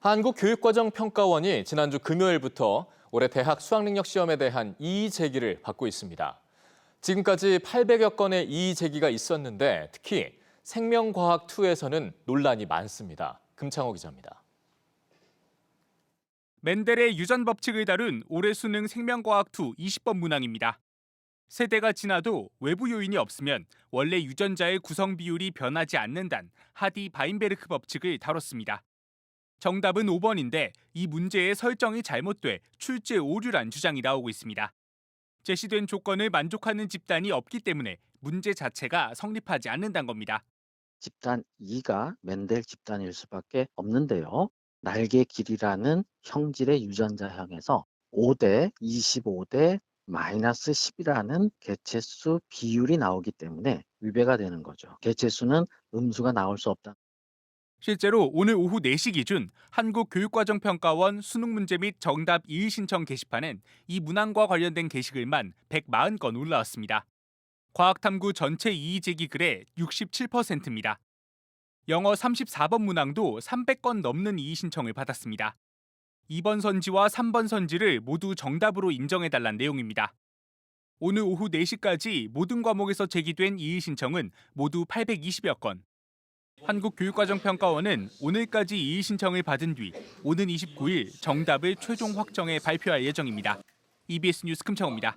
한국교육과정평가원이 지난주 금요일부터 올해 대학 수학능력 시험에 대한 이의 제기를 받고 있습니다. 지금까지 800여 건의 이의 제기가 있었는데 특히 생명과학2에서는 논란이 많습니다. 금창호 기자입니다. 맨델의 유전 법칙을 다룬 올해 수능 생명과학 2 20번 문항입니다. 세대가 지나도 외부 요인이 없으면 원래 유전자의 구성 비율이 변하지 않는단 하디 바인베르크 법칙을 다뤘습니다. 정답은 5번인데 이 문제의 설정이 잘못돼 출제 오류란 주장이 나오고 있습니다. 제시된 조건을 만족하는 집단이 없기 때문에 문제 자체가 성립하지 않는다는 겁니다. 집단 2가 맨델 집단일 수밖에 없는데요. 날개 길이라는 형질의 유전자형에서 5대 25대 마이너스 10이라는 개체수 비율이 나오기 때문에 위배가 되는 거죠. 개체수는 음수가 나올 수 없다. 실제로 오늘 오후 4시 기준 한국교육과정평가원 수능 문제 및 정답 이의 신청 게시판엔 이 문항과 관련된 게시글만 140건 올라왔습니다. 과학탐구 전체 이의 제기 글의 67%입니다. 영어 34번 문항도 300건 넘는 이의 신청을 받았습니다. 2번 선지와 3번 선지를 모두 정답으로 인정해달란 내용입니다. 오늘 오후 4시까지 모든 과목에서 제기된 이의 신청은 모두 820여 건. 한국교육과정평가원은 오늘까지 이의 신청을 받은 뒤 오는 29일 정답을 최종 확정해 발표할 예정입니다. EBS 뉴스 금창호입니다.